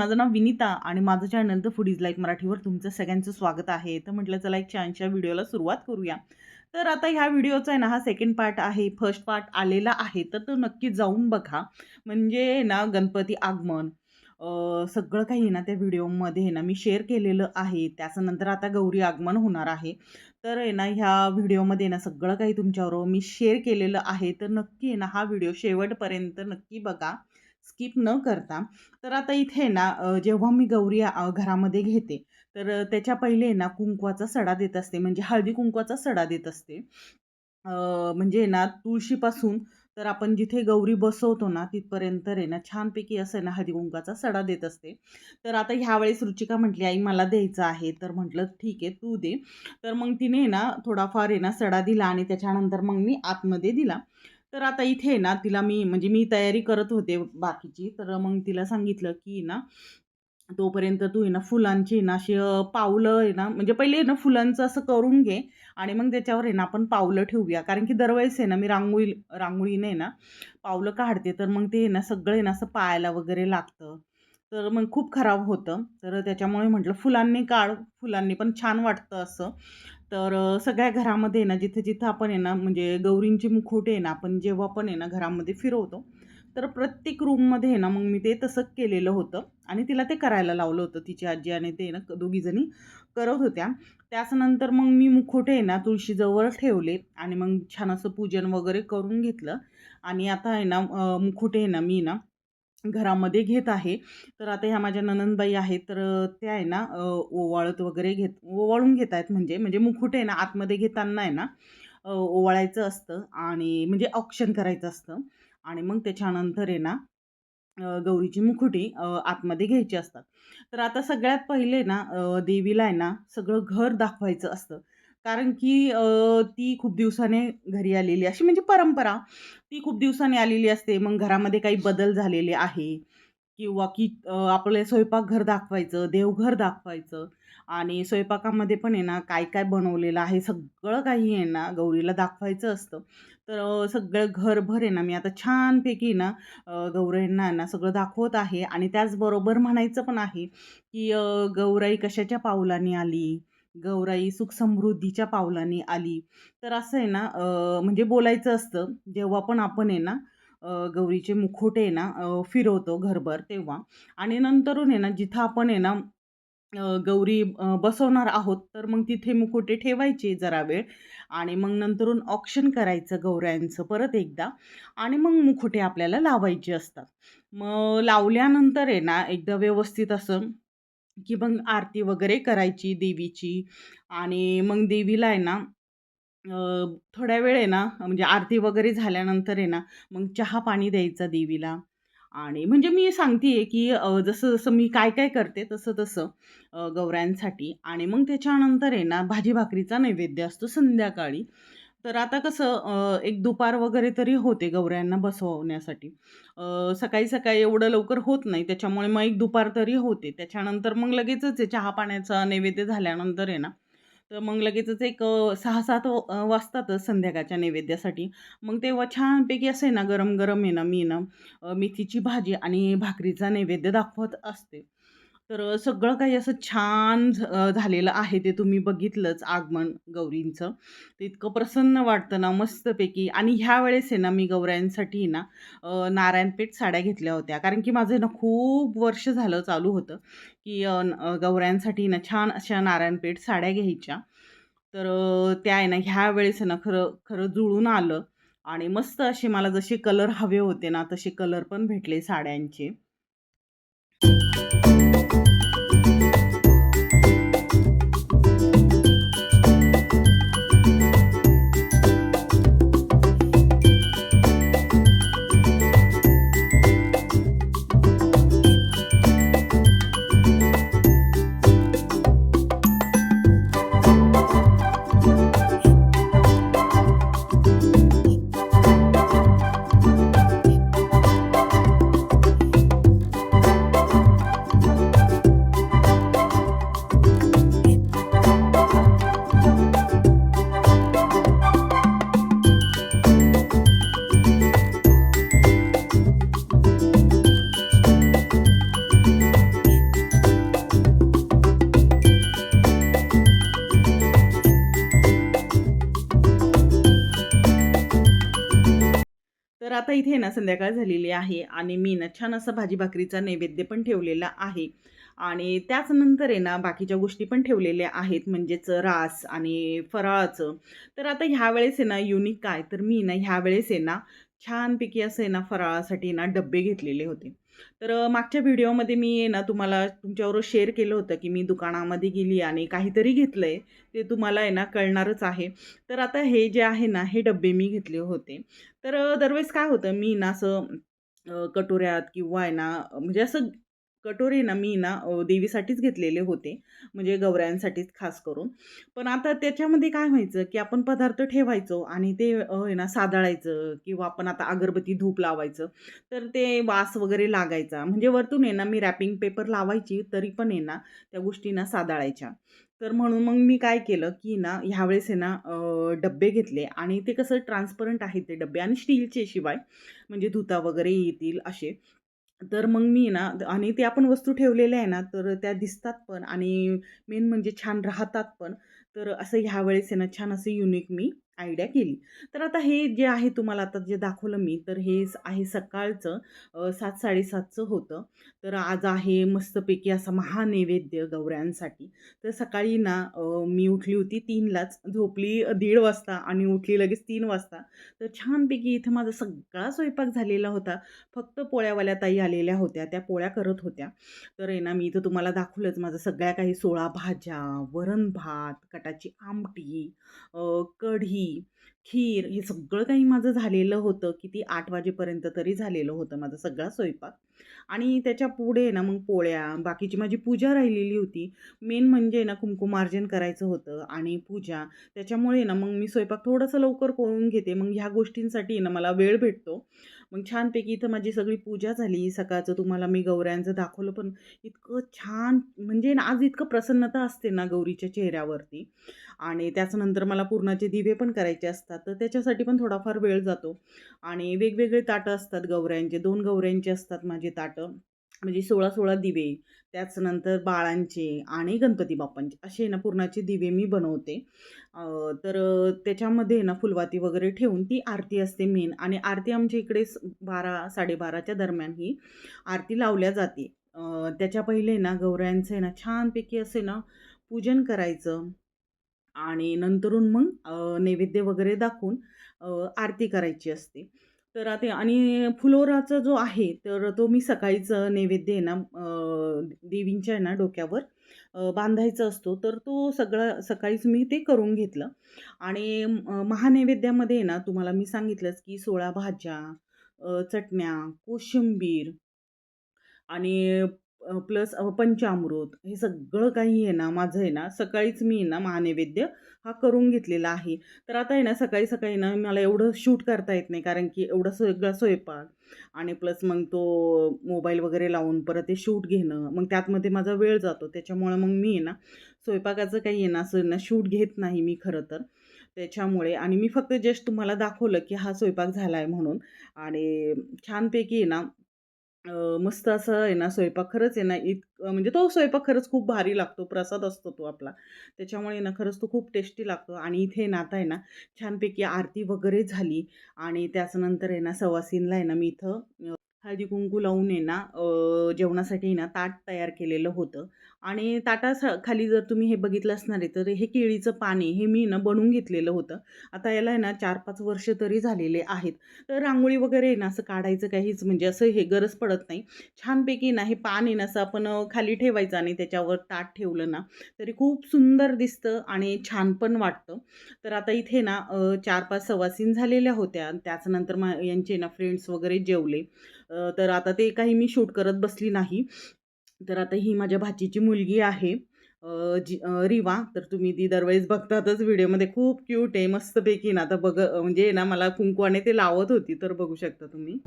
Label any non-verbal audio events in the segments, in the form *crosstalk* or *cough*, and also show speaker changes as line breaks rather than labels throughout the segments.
माझं नाव विनीता आणि माझं चॅनल द फुडीज लाईक मराठीवर तुमचं सगळ्यांचं स्वागत आहे. तर म्हटलं चला एक छानशा व्हिडिओला सुरुवात करूया. तर आता ह्या व्हिडिओचा आहे ना हा सेकंड पार्ट आहे. फर्स्ट पार्ट आलेला आहे तर तो नक्की जाऊन बघा. म्हणजे ना गणपती आगमन सगळं काही आहे ना त्या व्हिडिओमध्ये आहे ना मी शेअर केलेलं आहे. त्याच्यानंतर आता गौरी आगमन होणार आहे. तर आहे ना ह्या व्हिडिओमध्ये ना सगळं काही तुमच्याबरोबर मी शेअर केलेलं आहे. तर नक्की आहे ना हा व्हिडिओ शेवटपर्यंत नक्की बघा. स्किप न करता तर आता इथे ना जेव्हा मी गौरी घरामध्ये घेते तर त्याच्या पहिले ना कुंकवाचा सडा देत असते म्हणजे हळदी कुंकवाचा सडा देत असते. म्हणजे ना तुळशीपासून तर आपण जिथे गौरी बसवतो ना तिथपर्यंत आहे ना छानपैकी असं आहे ना हळदी कुंकवाचा सडा देत असते. तर आता ह्यावेळेस रुचिका म्हटली आई मला द्यायचं आहे. तर म्हटलं ठीक आहे तू दे. तर मग तिने ना थोडाफार आहे ना सडा दिला आणि त्याच्यानंतर मग मी आतमध्ये दिला. तर आता इथे आहे ना तिला मी म्हणजे मी तयारी करत होते बाकीची तर मग तिला सांगितलं की ना तोपर्यंत तू आहे ना फुलांची ना अशी पावलं आहे ना म्हणजे पहिले आहे ना फुलांचं असं करून घे आणि मग त्याच्यावर आहे ना आपण पावलं ठेवूया कारण की दरवेळेस आहे ना मी रांगोळी रांगोळीने ना पावलं काढते तर मग ते आहे ना सगळं आहे ना असं पायाला वगैरे लागतं तर मग खूप खराब होतं. तर त्याच्यामुळे म्हटलं फुलांनी काढ फुलांनी पण छान वाटतं असं. तर सगळ्या घरामध्ये आहे ना जिथे जिथं आपण आहे ना म्हणजे गौरींची मुखोटे आहे ना आपण जेव्हा पण आहे ना घरामध्ये फिरवतो. तर प्रत्येक रूममध्ये आहे ना मग मी ते तसं केलेलं होतं. आणि तिला ते करायला लावलं होतं. तिची आजी आणि ते ना दोघीजणी करत होत्या. त्याचनंतर मग मी मुखोटे आहे ना तुळशीजवळ ठेवले. आणि मग छान असं पूजन वगैरे करून घेतलं. आणि आता आहे ना मुखोटे आहे ना मी ना घरामध्ये घेत आहे. तर आता ह्या माझ्या ननंदबाई आहेत तर त्या आहे ना ओवाळत वगैरे घेत ओवाळून घेत आहेत म्हणजे म्हणजे मुखुट आहे ना आतमध्ये घेताना आहे ना ओवाळायचं असतं आणि म्हणजे ऑप्शन करायचं असतं. आणि मग त्याच्यानंतर आहे ना गौरीची मुखुटी आतमध्ये घ्यायची असतात. तर आता सगळ्यात पहिले ना देवीला आहे ना सगळं घर दाखवायचं असतं. कारण की ती खूप दिवसाने घरी आलेली अशी म्हणजे परंपरा. ती खूप दिवसांनी आलेली असते. मग घरामध्ये काही बदल झालेले आहे. किंवा की आपले स्वयंपाकघर दाखवायचं देवघर दाखवायचं आणि स्वयंपाकामध्ये पण आहे ना काय काय बनवलेलं आहे सगळं काही आहे ना गौरीला दाखवायचं असतं. तर सगळं घरभर आहे ना मी आता छानपैकी ना गौराईंना ना सगळं दाखवत आहे. आणि त्याचबरोबर म्हणायचं पण आहे की गौराई कशाच्या पावलाने आली? गौराई सुखसमृद्धीच्या पावलाने आली. तर असं आहे ना म्हणजे बोलायचं असतं जेव्हा पण आपण आहे ना गौरीचे मुखोटे आहे ना फिरवतो घरभर तेव्हा. आणि नंतरून आहे ना जिथं आपण आहे ना गौरी बसवणार आहोत तर मग तिथे मुखवटे ठेवायचे जरा वेळ. आणि मग नंतरून ऑक्शन करायचं गौऱ्यांचं परत एकदा. आणि मग मुखवटे आपल्याला लावायचे असतात. मग लावल्यानंतर आहे ना एकदा व्यवस्थित असं की मग आरती वगैरे करायची देवीची. आणि मग देवीला आहे ना थोड्या वेळ आहे ना म्हणजे आरती वगैरे झाल्यानंतर आहे ना मग चहा पाणी द्यायचा देवीला. आणि म्हणजे मी सांगते आहे की जसं जसं मी काय काय करते तसं तसं गौऱ्यांसाठी. आणि मग त्याच्यानंतर आहे ना भाजी भाकरीचा नैवेद्य असतो संध्याकाळी. तर आता कसं एक दुपार वगैरे तरी होते गौऱ्यांना बसवण्यासाठी सकाळी सकाळी एवढं लवकर होत नाही त्याच्यामुळे मग एक दुपार तरी होते त्याच्यानंतर मग लगेचच आहे चहा पाण्याचा नैवेद्य झाल्यानंतर आहे ना तर मग लगेचच एक सहा सात वाजतातच संध्याकाळच्या नैवेद्यासाठी. मग तेव्हा छानपैकी असं आहे ना, गरम-गरम आहे ना, मी ना मेथीची भाजी आणि भाकरीचा नैवेद्य दाखवत असते. तर सगळं काही असं छान झ झालेलं आहे. ते तुम्ही बघितलंच आगमन गौरींचं. ते इतकं प्रसन्न वाटतं ना मस्तपैकी आणि ह्या वेळेस आहे ना, मी गौऱ्यांसाठी ना नारायणपेठ साड्या घेतल्या होत्या. कारण की माझं ना खूप वर्ष झालं चालू होतं, की गौऱ्यांसाठी ना छान अशा नारायणपेठ साड्या घ्यायच्या. तर त्या आहे ना ह्या वेळेस ना खरं खरं जुळून आलं आणि मस्त असे मला जसे कलर हवे होते ना, तसे कलर पण भेटले साड्यांचे. thank you. तर आता इथे ना संध्याकाळ झालेली आहे आणि मी ना छान असं भाजी भाकरीचा नैवेद्य पण ठेवलेला आहे. आणि त्याचनंतर आहे ना बाकीच्या गोष्टी पण ठेवलेल्या आहेत म्हणजेच रास आणि फराळाचं. तर आता ह्यावेळेस आहे ना युनिक काय तर मी ना ह्यावेळेस आहे ना छानपैकी असं आहे ना फराळासाठी ना डब्बे घेतलेले होते. तर मागच्या व्हिडिओमध्ये मी आहे ना तुम्हाला तुमच्याबरोबर शेअर केलं होतं की मी दुकानामध्ये गेली आणि काहीतरी घेतलं आहे ते तुम्हाला आहे ना कळणारच आहे. तर आता हे जे आहे ना हे डब्बे मी घेतले होते. तर दरवेळेस काय होतं मी ना असं कटोऱ्यात किंवा आहे ना म्हणजे असं कटोरे ना मी ना देवीसाठीच घेतलेले होते. म्हणजे गौऱ्यांसाठीच खास करून. पण आता त्याच्यामध्ये काय व्हायचं की आपण पदार्थ ठेवायचो आणि ते आहे ना सादळायचं किंवा आपण आता अगरबत्ती धूप लावायचं तर ते वास वगैरे लागायचा. म्हणजे वरतून आहे ना मी रॅपिंग पेपर लावायची तरी पण आहे ना त्या गोष्टींना सादळायच्या. तर म्हणून मग मी काय केलं की ना ह्यावेळेस आहे ना डबे घेतले आणि ते कसं ट्रान्सपरंट आहेत ते डब्बे आणि स्टीलचे शिवाय. म्हणजे धुता वगैरे येतील असे. तर मग मी ना आणि ते आपण वस्तू ठेवलेल्या आहे ना तर त्या दिसतात पण आणि मेन म्हणजे छान राहतात पण. तर असं ह्या वेळेस आहे ना छान असं युनिक मी आयडिया केली. तर आता हे जे आहे तुम्हाला आता जे दाखवलं मी तर हे आहे सकाळचं सात साडेसातचं होतं. तर आज आहे मस्तपैकी असा महानैवेद्य गौऱ्यांसाठी. तर सकाळी ना मी उठली होती तीनलाच झोपली दीड वाजता आणि उठली लगेच तीन वाजता. तर छानपैकी इथं माझा सगळा स्वयंपाक झालेला होता. फक्त पोळ्यावाल्या ताई आलेल्या होत्या त्या पोळ्या करत होत्या. तर आहे ना मी इथं तुम्हाला दाखवलंच माझं सगळ्या काही सोळा भाज्या वरण भात कटाची आमटी कढी कढी खीर हे सगळं काही माझं झालेलं होतं किती आठ वाजेपर्यंत तरी झालेलं होतं माझा सगळा स्वयंपाक. आणि त्याच्या पुढे ना मग पोळ्या बाकीची माझी पूजा राहिलेली होती. मेन म्हणजे ना कुंकुमार्जन करायचं होतं आणि पूजा. त्याच्यामुळे ना मग मी स्वयंपाक थोडंसं लवकर करून घेते. मग ह्या गोष्टींसाठी ना मला वेळ भेटतो. मग छानपैकी इथं माझी सगळी पूजा झाली. सकाळचं तुम्हाला मी गौऱ्यांचं दाखवलं पण इतकं छान म्हणजे ना आज इतकं प्रसन्नता असते ना गौरीच्या चेहऱ्यावरती. आणि त्याच्यानंतर मला पूर्णाचे दिवे पण करायचे असतात तर त्याच्यासाठी पण थोडाफार वेळ जातो. आणि वेगवेगळे ताटं असतात गौऱ्यांचे दोन गौऱ्यांचे असतात माझे ताटं. म्हणजे सोळा सोळा दिवे त्याचनंतर बाळांचे आणि गणपती बाप्पांचे असे ना पूर्णाचे दिवे मी बनवते. तर त्याच्यामध्ये ना फुलवाती वगैरे ठेवून ती आरती असते मेन. आणि आरती आमच्या इकडे बारा साडेबाराच्या दरम्यान ही आरती लावल्या जाते. त्याच्या पहिले ना गौऱ्यांचं आहे ना छानपैकी असे ना पूजन करायचं. आणि नंतरून मग नैवेद्य वगैरे दाखवून आरती करायची असते. तर आता आणि फुलोराचा जो आहे तर तो मी सकाळीच नैवेद्य आहे ना देवींच्या आहे ना डोक्यावर बांधायचा असतो. तर तो सगळं सकाळीच मी ते करून घेतलं. आणि महानैवेद्यामध्ये आहे ना तुम्हाला मी सांगितलंच की सोळा भाज्या चटण्या कोशिंबीर आणि प्लस पंचामृत हे सगळं काही आहे ना माझं आहे ना सकाळीच मी आहे ना महानैवेद्य हा करून घेतलेला आहे. तर आता आहे ना सकाळी सकाळी ना मला एवढं शूट करता येत नाही कारण की एवढं सगळा स्वयंपाक आणि प्लस मग तो मोबाईल वगैरे लावून परत ते शूट घेणं मग त्यातमध्ये माझा वेळ जातो. त्याच्यामुळे मग मी आहे ना स्वयंपाकाचं काही आहे ना असं ना शूट घेत नाही मी खरं तर. त्याच्यामुळे आणि मी फक्त जस्ट तुम्हाला दाखवलं की हा स्वयंपाक झाला आहे म्हणून. आणि छानपैकी आहे ना अ, मस्त असं आहे ना स्वयंपाक खरंच आहे ना इतकं म्हणजे तो स्वयंपाक खरंच खूप भारी लागतो प्रसाद असतो तो आपला. त्याच्यामुळे ना खरंच तो खूप टेस्टी लागतो. आणि इथे ना आता आहे ना छानपैकी आरती वगैरे झाली. आणि त्याच्यानंतर आहे ना सवासीनला आहे ना मी इथं हळदी कुंकू लावून आहे ना अ, जेवणासाठी आहे ना ताट तयार केलेलं होतं. आणि ताटा खाली जर तुम्ही हे बघितलं असणार आहे तर हे केळीचं पाणी हे मी ना बनवून घेतलेलं होतं. आता याला आहे ना चार पाच वर्ष तरी झालेले आहेत. तर रांगोळी वगैरे आहे ना असं काढायचं काहीच म्हणजे असं हे गरज पडत नाही. छानपैकी ना हे पान आहे ना असं आपण खाली ठेवायचं आणि त्याच्यावर ताट ठेवलं ना तरी खूप सुंदर दिसतं आणि छान पण वाटतं. तर आता इथे ना चार पाच सवासीन झालेल्या होत्या. त्याच्यानंतर मा यांचे ना फ्रेंड्स वगैरे जेवले. तर आता ते काही मी शूट करत बसली नाही. तर आता ही माझ्या भाचीची मुलगी आहे. अ, जी रिवा तर तुम्ही ती दरवेळेस बघतातच व्हिडिओमध्ये. खूप क्यूट आहे मस्तपैकी ना. आता बघ म्हणजे ना मला कुंकवाने ते लावत होती तर बघू शकता तुम्ही. *laughs*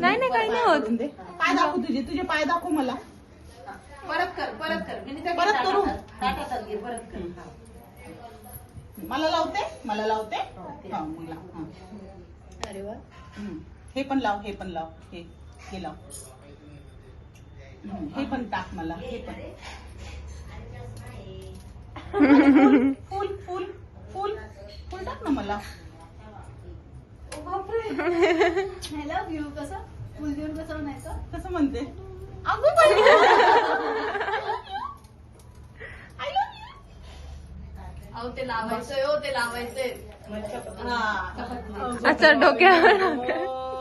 नाही, नाही, काही नाही होत.
पाय दाखव तुझे तुझे पाय दाखव मला.
परत कर परत कर.
परत करू?
परत कर.
मला लावते मला लावते. हा.
अरे वा.
हे पण लाव हे पण लाव हे हे लाव. हे पण टाक मला हे पण. फुल फुल फुल मला.
आय लव्ह यू कसं? फुल देऊन कसं म्हणायचं
कसं म्हणते?
अगं. *laughs* अहो ते लावायचंय हो ते लावायचंय.
हा.
असं डोक्यावर.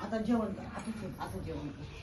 आता जेवण कर आता जेवण कर.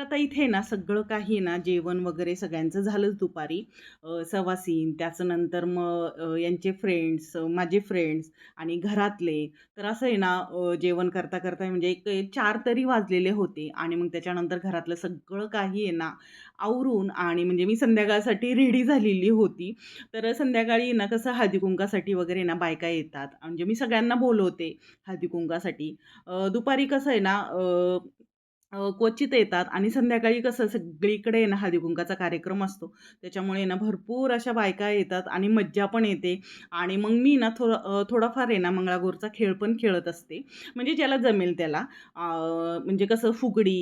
आता इथे ना सगळं काही ना जेवण वगैरे सगळ्यांचं झालंच दुपारी. सवासीन त्याचं नंतर मग यांचे फ्रेंड्स माझे फ्रेंड्स आणि घरातले. तर असं आहे ना जेवण करता करता म्हणजे एक चार तरी वाजलेले होते आणि मग त्याच्यानंतर घरातलं सगळं काही आहे ना आवरून आणि म्हणजे मी संध्याकाळसाठी रेडी झालेली होती. तर संध्याकाळी ना कसं हळदीकुंकासाठी वगैरे ना बायका येतात. म्हणजे मी सगळ्यांना बोलवते हळदीकुंकासाठी. दुपारी कसं आहे ना क्वचित येतात आणि संध्याकाळी कसं सगळीकडे आहे ना हळदीकुंकाचा कार्यक्रम असतो. त्याच्यामुळे ना भरपूर अशा बायका येतात आणि मज्जा पण येते. आणि मग मी ना थोडं थोडाफार आहे ना मंगळागौरचा खेळ पण खेळत असते. म्हणजे ज्याला जमेल त्याला. म्हणजे कसं फुगडी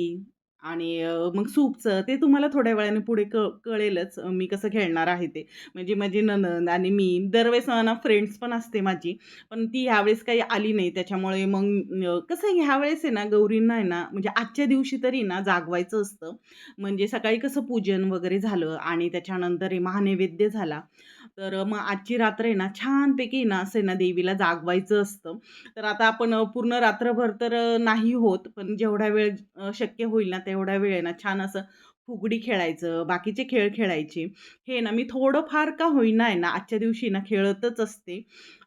आणि मग सूपचं ते तुम्हाला थोड्या वेळाने पुढे क कळेलच मी कसं खेळणार आहे ते. म्हणजे माझी ननंद आणि मी दरवेळेस ना फ्रेंड्स पण असते माझी पण ती ह्यावेळेस काही आली नाही. त्याच्यामुळे मग कसं आहे ह्यावेळेस आहे ना गौरींना आहे ना म्हणजे आजच्या दिवशी तरी ना जागवायचं असतं. म्हणजे सकाळी कसं पूजन वगैरे झालं आणि त्याच्यानंतर महानैवेद्य झाला. तर मग आजची रात्र आहे ना छानपैकी ना असं आहे ना देवीला जागवायचं असतं. तर आता आपण पूर्ण रात्रभर तर नाही होत पण जेवढा वेळ शक्य होईल ना तेवढा वेळ आहे ना छान असं फुगडी खेळायचं बाकीचे खेळ खेळायचे. हे ना मी थोडंफार का होईना आहे ना आजच्या दिवशी ना खेळतच असते.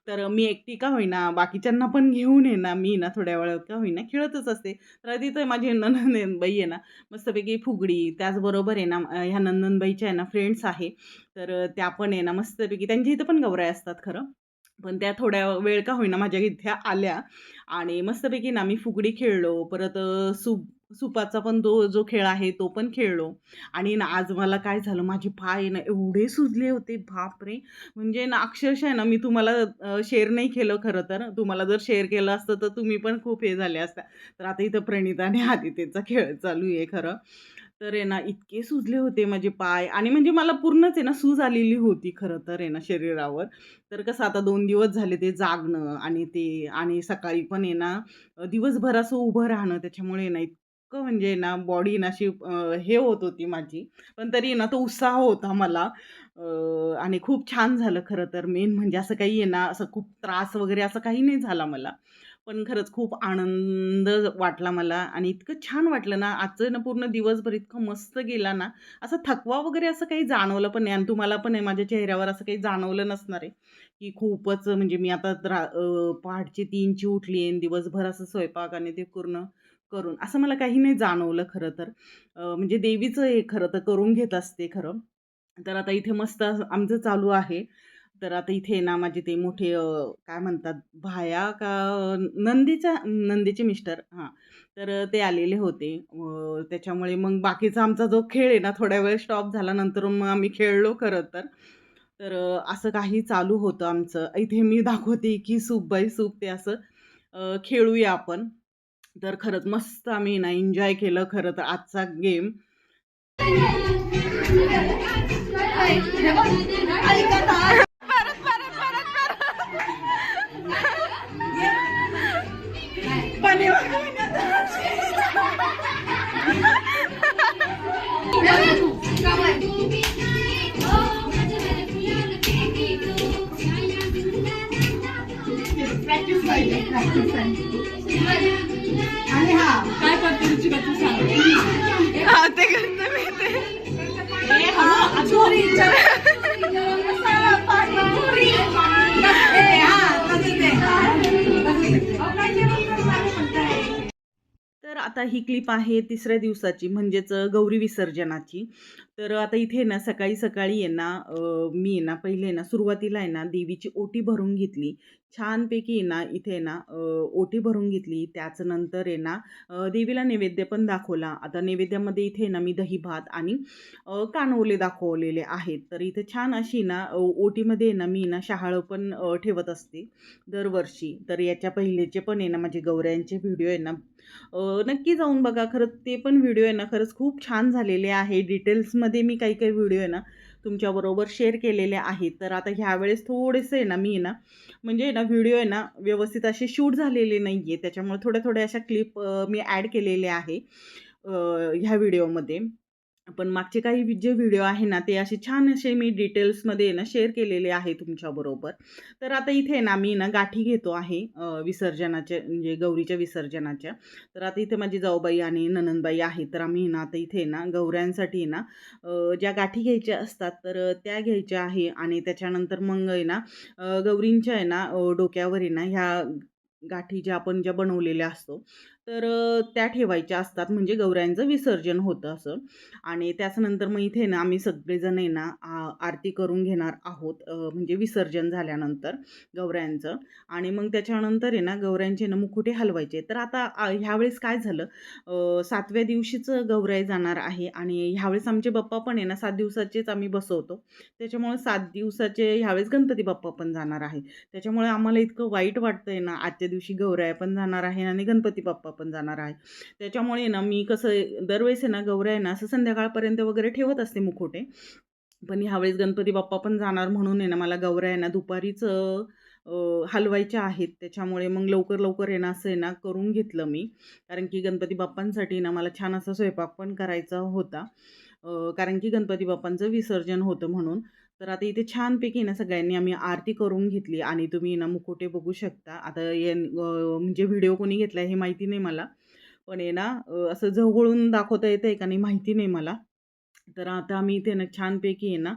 तर मी एकटी का होईना? बाकीच्यांना पण घेऊन ये ना. मी ना थोड्या वेळात का होईना? खेळतच असते. तर आधी तर माझी *laughs* नंदनबाई आहे ना मस्तपैकी फुगडी त्याचबरोबर आहे ना ह्या नंदनबाईच्या आहे ना फ्रेंड्स आहे. तर त्या पण आहे ना मस्तपैकी त्यांच्या इथं पण गौराई असतात खरं. पण त्या थोड्या वेळ का होईना माझ्या इथे आल्या आणि मस्तपैकी ना मी फुगडी खेळलो. परत सूप सुपाचा पण तो जो खेळ आहे तो पण खेळलो. आणि ना आज मला काय झालं माझे पाय ना एवढे सुजले होते बापरे! म्हणजे ना अक्षरशः आहे ना मी तुम्हाला शेअर नाही केलं खरं तर. तुम्हाला जर शेअर केलं असतं तर तुम्ही पण खूप हे झाले असता. तर आता इथं प्रणिताने आदित्यचा खेळ चालू आहे खरं. तर आहे ना इतके सुजले होते माझे पाय. आणि म्हणजे मला पूर्णच आहे ना सूज आलेली होती खरं तर आहे ना शरीरावर. तर कसं आता दोन दिवस झाले ते जागणं आणि ते आणि सकाळी पण आहे ना दिवसभर असं उभं राहणं त्याच्यामुळे ना इतकं म्हणजे ना बॉडी ना अशी हे होत होती माझी. पण तरी ना तो उत्साह होता मला. आणि खूप छान झालं खरं तर मेन म्हणजे असं काही आहे ना असं खूप त्रास वगैरे असं काही नाही झाला मला. पण खरंच खूप आनंद वाटला मला आणि इतकं छान वाटलं ना आजचं ना पूर्ण दिवसभर इतकं मस्त गेला ना असं थकवा वगैरे असं काही जाणवलं पण नाही आणि तुम्हाला पण आहे माझ्या चेहऱ्यावर असं काही जाणवलं नसणार आहे की खूपच म्हणजे मी आता रा पहाटची तीनची उठली आहे दिवसभर असं स्वयंपाक आणि ते पूर्ण करून. असं मला काही नाही जाणवलं खरं तर. म्हणजे देवीचं हे खरं तर करून घेत असते खरं. तर आता इथे मस्त आमचं चालू आहे. तर आता इथे ना माझे ते मोठे काय म्हणतात भाया का नंदीच्या नंदीचे मिस्टर हां. तर ते आलेले होते. त्याच्यामुळे मग बाकीचा आमचा जो खेळ आहे ना थोड्या वेळ स्टॉप झाला नंतर मग आम्ही खेळलो खरं तर. तर असं काही चालू होतं आमचं. इथे मी दाखवते की सूप बाई सूप ते असं खेळूया आपण. तर खरंच मस्त आम्ही ना एन्जॉय केलं खरं तर आजचा गेम आता ही क्लिप आहे तिसऱ्या दिवसाची म्हणजेच गौरी विसर्जनाची. तर आता इथे ना सकाळी सकाळी आहे ना मी आहे ना पहिले ना सुरुवातीला आहे ना देवीची ओटी भरून घेतली. छानपैकी ना इथे आहे ना ओटी भरून घेतली. त्याच नंतर आहे ना देवीला नैवेद्य पण दाखवला. आता नैवेद्यामध्ये इथे ना मी दही भात आणि कानवले दाखवलेले आहेत. तर इथे छान अशी ना ओटीमध्ये आहे ना मी ना शहाळं पण ठेवत असते दरवर्षी. तर याच्या पहिलेचे पण आहे ना माझे गौऱ्यांचे व्हिडिओ आहे ना नक्की जाऊन बघा. खरंच ते पण व्हिडिओ आहे ना खरंच खूप छान झालेले आहे. डिटेल्समध्ये मी काही काही व्हिडिओ आहे ना तुमच्याबरोबर शेअर केलेले आहेत. तर आता ह्यावेळेस थोडेसे आहे ना मी आहे ना म्हणजे आहे ना व्हिडिओ आहे ना व्यवस्थित असे शूट झालेले नाही आहे त्याच्यामुळे थोड्या थोड्या अशा क्लिप मी ॲड केलेले आहे ह्या व्हिडिओमध्ये पण मागचे काही जे व्हिडिओ आहे ना ते असे छान असे मी डिटेल्समध्ये ना शेअर केलेले आहे तुमच्याबरोबर तर आता इथे ना मी ना गाठी घेतो आहे विसर्जनाच्या म्हणजे गौरीच्या विसर्जनाच्या. तर आता इथे माझी जाऊबाई आणि ननंदबाई आहे तर आम्ही ना आता इथे ना गौऱ्यांसाठी ना ज्या गाठी घ्यायच्या असतात तर त्या घ्यायच्या आहे. आणि त्याच्यानंतर मग आहे ना गौरींच्या आहे ना डोक्यावर आहे ना ह्या गाठी ज्या आपण ज्या बनवलेल्या असतो तर त्या ठेवायच्या असतात. म्हणजे गौऱ्यांचं विसर्जन होतं असं. आणि त्याच्यानंतर मग इथे ना आम्ही सगळेजण आहे ना आ आरती करून घेणार आहोत म्हणजे विसर्जन झाल्यानंतर गौऱ्यांचं. आणि मग त्याच्यानंतर आहे ना गौऱ्यांचे ना मुकुटे हलवायचे. तर आता ह्यावेळेस काय झालं? सातव्या दिवशीच गौराई जाणार आहे आणि ह्यावेळेस आमचे बाप्पा पण आहे ना सात दिवसाचेच आम्ही बसवतो. त्याच्यामुळे सात दिवसाचे ह्यावेळेस गणपती बाप्पा पण जाणार आहे. त्याच्यामुळे आम्हाला इतकं वाईट वाटतंय ना आजच्या दिवशी गौराया पण जाणार आहे आणि गणपती बाप्पा आपण जाणार आहे. त्याच्यामुळे ना मी कसं दरवेळेस आहे ना गौराय ना असं संध्याकाळपर्यंत वगैरे ठेवत असते मुखोटे पण ह्यावेळेस गणपती बाप्पा पण जाणार म्हणून आहे ना मला गौऱ्या आहे ना दुपारीच अ, हलवायच्या आहेत. त्याच्यामुळे मग लवकर लवकर येणं ना असं आहे ना करून घेतलं मी. कारण की गणपती बाप्पांसाठी ना मला छान असा स्वयंपाक पण करायचा होता. कारण की गणपती बाप्पांचं विसर्जन होतं म्हणून. तर आता इथे छानपैकी ना सगळ्यांनी आम्ही आरती करून घेतली आणि तुम्ही ना मुकुटे बघू शकता. आता या म्हणजे व्हिडिओ कोणी घेतला हे माहिती नाही मला. पण आहे ना असं जवळून दाखवता येतं आहे का नाही माहिती नाही मला. तर आता आम्ही इथे ना छानपैकी आहे ना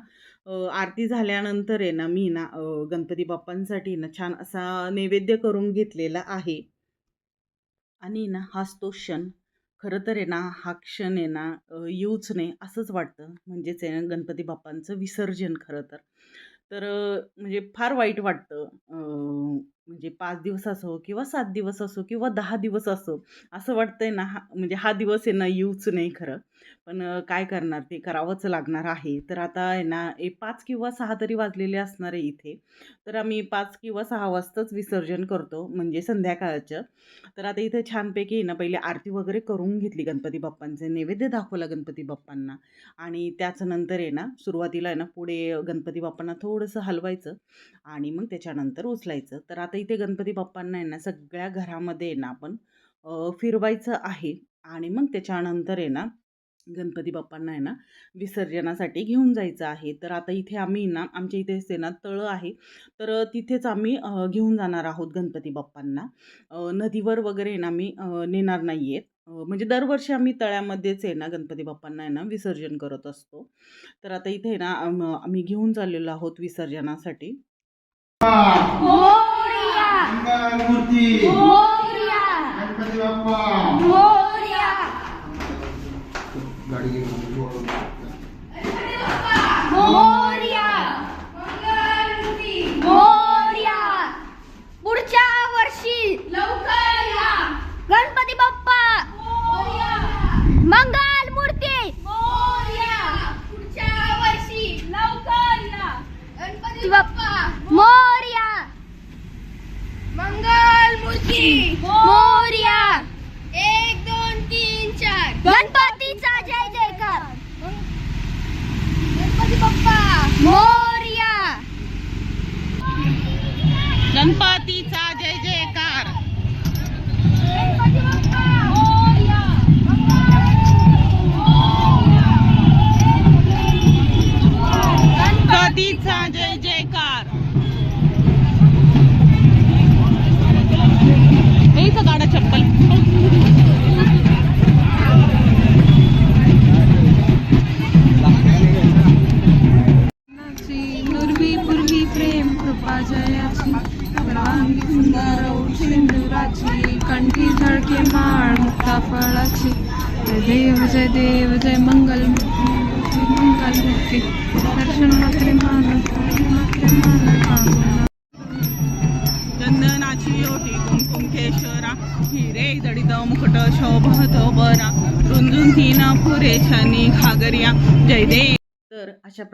आरती झाल्यानंतर आहे ना मी ना गणपती बाप्पांसाठी ना छान असा नैवेद्य करून घेतलेला आहे. आणि ना हाच तो क्षण. खरं तर आहे ना हा क्षण आहे ना येऊच नाही असंच वाटतं. म्हणजेच आहे ना गणपती बाप्पांचं विसर्जन खरं तर. तर म्हणजे फार वाईट वाटतं. म्हणजे पाच दिवस असो किंवा सात दिवस असो किंवा दहा दिवस असो असं वाटतंय ना हा म्हणजे हा दिवस आहे ना येऊच नाही खरं. पण काय करणार? ते करावंच लागणार आहे. तर आता आहे ना ए पाच किंवा सहा तरी वाजलेले असणार आहे इथे. तर आम्ही पाच किंवा सहा वाजताच विसर्जन करतो म्हणजे संध्याकाळचं. तर आता इथे छानपैकी ना पहिले आरती वगैरे करून घेतली गणपती बाप्पांचे. नैवेद्य दाखवला गणपती बाप्पांना. आणि त्याच्यानंतर नंतर आहे ना सुरुवातीला आहे ना पुढे गणपती बाप्पांना थोडंसं हलवायचं आणि मग त्याच्यानंतर उचलायचं. तर आता इथे गणपती बाप्पांना आहे ना सगळ्या घरामध्ये आहे ना आपण फिरवायचं आहे. आणि मग त्याच्यानंतर आहे ना गणपती बाप्पांना आहे ना विसर्जनासाठी घेऊन जायचं आहे. तर आता इथे आम्ही ना आमच्या इथेच आहे ना तळं आहे. तर तिथेच आम्ही घेऊन जाणार आहोत गणपती बाप्पांना. नदीवर वगैरे ना आम्ही नेणार नाही आहेत. म्हणजे दरवर्षी आम्ही तळ्यामध्येच आहे ना गणपती बाप्पांना आहे ना विसर्जन करत असतो. तर आता इथे ना आम- आम्ही घेऊन चाललेलो आहोत विसर्जनासाठी.
मूर्ती! गणपती बाप्पा!
ಡಿಗ್ರಿ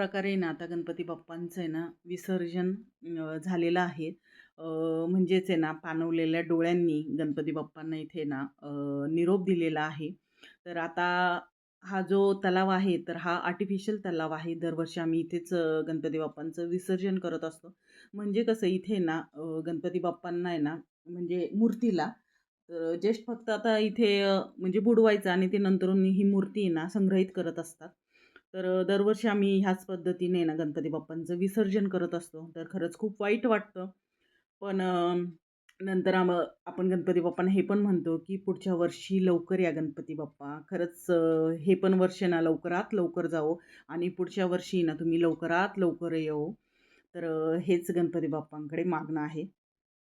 प्रकारे ना आता गणपती बाप्पांचं आहे ना विसर्जन झालेलं आहे. म्हणजेच आहे ना पाणवलेल्या डोळ्यांनी गणपती बाप्पांना इथे ना निरोप दिलेला आहे. तर आता हा जो तलाव आहे तर हा आर्टिफिशियल तलाव आहे. दरवर्षी आम्ही इथेच गणपती बाप्पांचं विसर्जन करत असतो. म्हणजे कसं इथे ना गणपती बाप्पांना आहे ना म्हणजे मूर्तीला तर जस्ट फक्त आता इथे म्हणजे बुडवायचं आणि ते नंतरून ही मूर्ती आहे ना संग्रहित करत असतात. तर दरवर्षी आम्ही ह्याच पद्धतीने ना गणपती बाप्पांचं विसर्जन करत असतो. तर खरंच खूप वाईट वाटतं. पण नंतर आम आपण गणपती बाप्पांना हे पण म्हणतो की पुढच्या वर्षी लवकर या गणपती बाप्पा. खरंच हे पण वर्ष ना लवकरात लवकर जावो आणि पुढच्या वर्षी ना तुम्ही लवकरात लवकर येऊ तर हेच गणपती बाप्पांकडे मागणं आहे.